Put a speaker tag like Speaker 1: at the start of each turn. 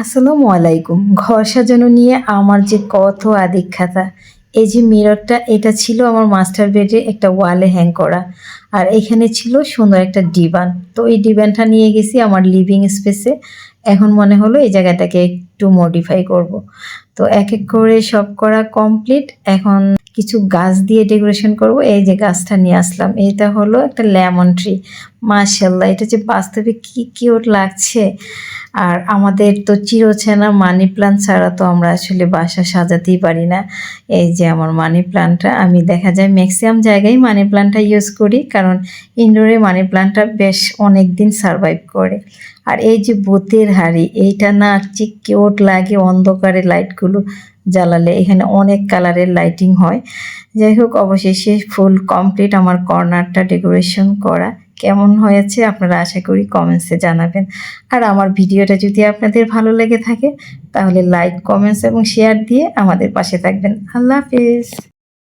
Speaker 1: আসসালামু আলাইকুম। ঘর সাজানো নিয়ে আমার যে কত আদিক্ষাতা এই যে মিররটা, এটা ছিল আমার মাস্টার বেডে একটা ওয়ালে হ্যাং করা। আর এখানে ছিল সুন্দর একটা ডিবান। তো এই ডিবানটা নিয়ে গেছি আমার লিভিং স্পেসে এখন মনে হলো এই জায়গাটাকে একটু মডিফাই করব। তো এক এক করে সব করা কমপ্লিট এখন কিছু গাছ দিয়ে ডেকোরেশন করব। এই যে গাছটা নিয়ে আসলাম, এটা হলো একটা লেমন ট্রি মাশাল্লাহ এটা যে বাস্তবে কি কিউট লাগছে। আর আমাদের তো চিরচেনা মানি প্ল্যান্ট ছাড়া তো আমরা আসলে বাসা সাজাতেই পারি না। এই যে আমার মানি প্ল্যান্টটা আমি দেখা যায় ম্যাক্সিমাম জায়গায় মানি প্ল্যান্টটা ইউজ করি, কারণ ইনডোরে মানি প্ল্যান্টটা বেশ অনেক দিন সারভাইভ করে। আর এই যে বুতের হাড়ি, এইটা না যে কিউট লাগে অন্ধকারে লাইটগুলো জ্বালালে। এখানে অনেক কালারের লাইটিং হয়। যাই হোক, অবশেষে ফুল কমপ্লিট আমার কর্নারটা ডেকোরেশন করা। কেমন হয়েছে আপনারা আশা করি কমেন্টসে জানাবেন। আর আমার ভিডিওটা যদি আপনাদের ভালো লেগে থাকে, তাহলে লাইক কমেন্টস এবং শেয়ার দিয়ে আমাদের পাশে থাকবেন। আল্লাহ হাফিজ।